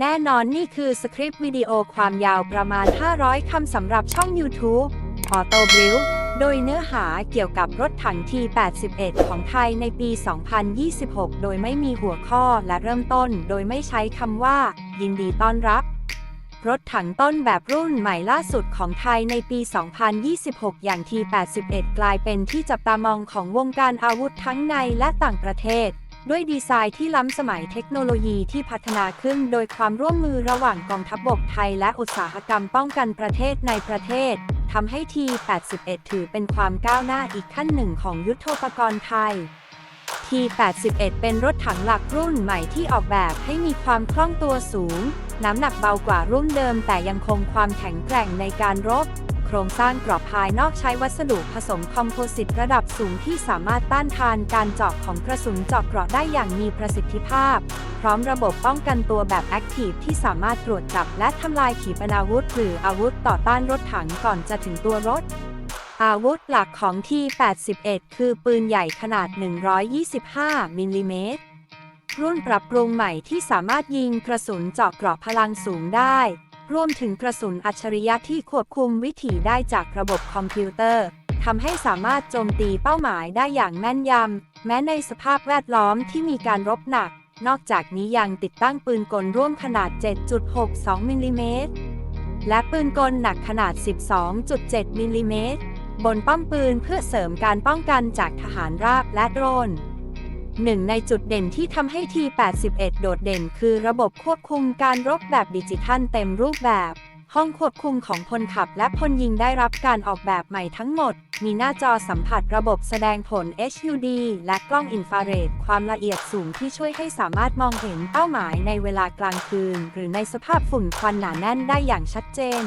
แน่นอนนี่คือสคริปต์วิดีโอความยาวประมาณ 500 คำสำหรับช่อง YouTube Auto b r i l โดยเนื้อหาเกี่ยวกับรถถัง T81 ของไทยในปี 2026 โดยไม่มีหัวข้อและเริ่มต้นโดยไม่ใช้คำว่า ยินดีต้อนรับ รถถังต้นแบบรุ่นใหม่ล่าสุดของไทยในปี 2026 อย่าง T81 กลายเป็นที่จับตามองของวงการอาวุธทั้งในและต่างประเทศ ด้วยดีไซน์ที่ล้ำสมัยเทคโนโลยีที่พัฒนาขึ้น โดยความร่วมมือระหว่างกองทัพบบกไทยและอุตสาหกรรมป้องกันประเทศในประเทศทำให้ T81 ถือเป็นความก้าวหน้าอีกขั้นหนึ่งของยุทโธปกรณ์ไทย T81 เป็นรถถังหลักรุ่นใหม่ที่ออกแบบให้มีความคล่องตัวสูง น้ำหนักเบากว่ารุ่นเดิมแต่ยังคงความแข็งแกร่งในการรบ โครงสร้างกรอบภายนอกใช้วัสดุผสมคอมโพสิตระดับสูงที่สามารถต้านทานการเจาะของกระสุนเจาะเกราะได้อย่างมีประสิทธิภาพ พร้อมระบบป้องกันตัวแบบแอคทีฟที่สามารถตรวจจับและทำลายขีปนาวุธหรืออาวุธต่อต้านรถถังก่อนจะถึงตัวรถอาวุธหลักของ T81 คือปืนใหญ่ขนาด 125 มิลลิเมตร รุ่นปรับปรุงใหม่ที่สามารถยิงกระสุนเจาะเกราะพลังสูงได้ รวมถึงกระสุนอัจฉริยะที่ควบคุมวิถีได้จากระบบคอมพิวเตอร์ทำให้สามารถโจมตีเป้าหมายได้อย่างแม่นยำ แม้ในสภาพแวดล้อมที่มีการรบหนัก นอกจากนี้ยังติดตั้งปืนกลร่วมขนาด 7.62มิลลิเมตรและปืนกลหนักขนาด 12.7มิลลิเมตรบนป้อมปืนเพื่อเสริมการป้องกันจากทหารราบและโดรน หนึ่งในจุดเด่นที่ทำให้ T81 โดดเด่น คือระบบควบคุมการรบแบบดิจิทัลเต็มรูปแบบ ห้องควบคุมของพลขับและพลยิงได้รับการออกแบบใหม่ทั้งหมด มีหน้าจอสัมผัสระบบแสดงผล HUD และกล้องอินฟราเรดความละเอียดสูงที่ช่วยให้สามารถมองเห็นเป้าหมายในเวลากลางคืน หรือในสภาพฝุ่นควันหนาแน่นได้อย่างชัดเจน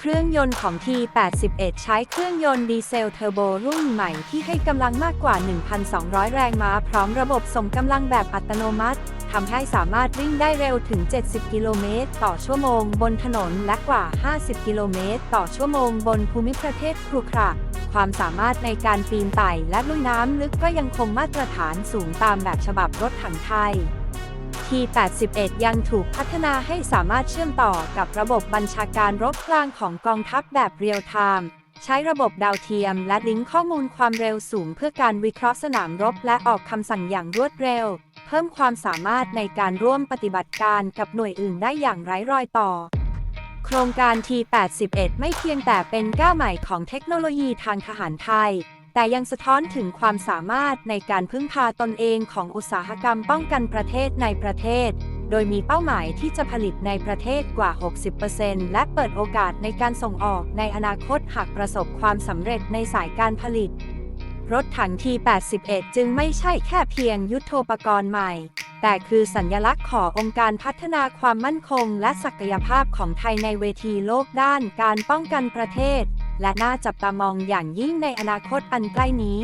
เครื่องยนต์ของ T81 ใช้เครื่องยนต์ดีเซลเทอร์โบรุ่นใหม่ที่ให้กำลังมากกว่า 1,200 แรงม้าพร้อมระบบส่งกำลังแบบอัตโนมัติทำให้สามารถวิ่งได้เร็วถึง 70 กิโลเมตรต่อชั่วโมงบนถนนและกว่า 50 กิโลเมตรต่อชั่วโมงบนภูมิประเทศครุขระความสามารถในการปีนไต่และลุยน้ำลึกก็ยังคงมาตรฐานสูงตามแบบฉบับรถถังไทย T81 ยังถูกพัฒนาให้สามารถเชื่อมต่อกับระบบบัญชาการรบกลางของกองทัพแบบเรียลไทม์ใช้ระบบดาวเทียมและลิงก์ข้อมูลความเร็วสูงเพื่อการวิเคราะห์สนามรบและออกคำสั่งอย่างรวดเร็ว เพิ่มความสามารถในการร่วมปฏิบัติการกับหน่วยอื่นได้อย่างไร้รอยต่อ โครงการ T81 ไม่เพียงแต่เป็นก้าวใหม่ของเทคโนโลยีทางทหารไทย แต่ยังสะท้อนถึงความสามารถในการพึ่งพาตนเองของอุตสาหกรรมป้องกันประเทศในประเทศ โดยมีเป้าหมายที่จะผลิตในประเทศกว่า 60%และเปิดโอกาสในการส่งออกในอนาคตหากประสบความสำเร็จในสายการผลิต รถถัง T81 จึงไม่ใช่แค่เพียงยุทโธปกรณ์ใหม่ แต่คือสัญลักษณ์ขององค์การพัฒนาความมั่นคง และศักยภาพของไทยในเวทีโลกด้านการป้องกันประเทศ และน่าจับตามองอย่างยิ่งในอนาคตอันใกล้นี้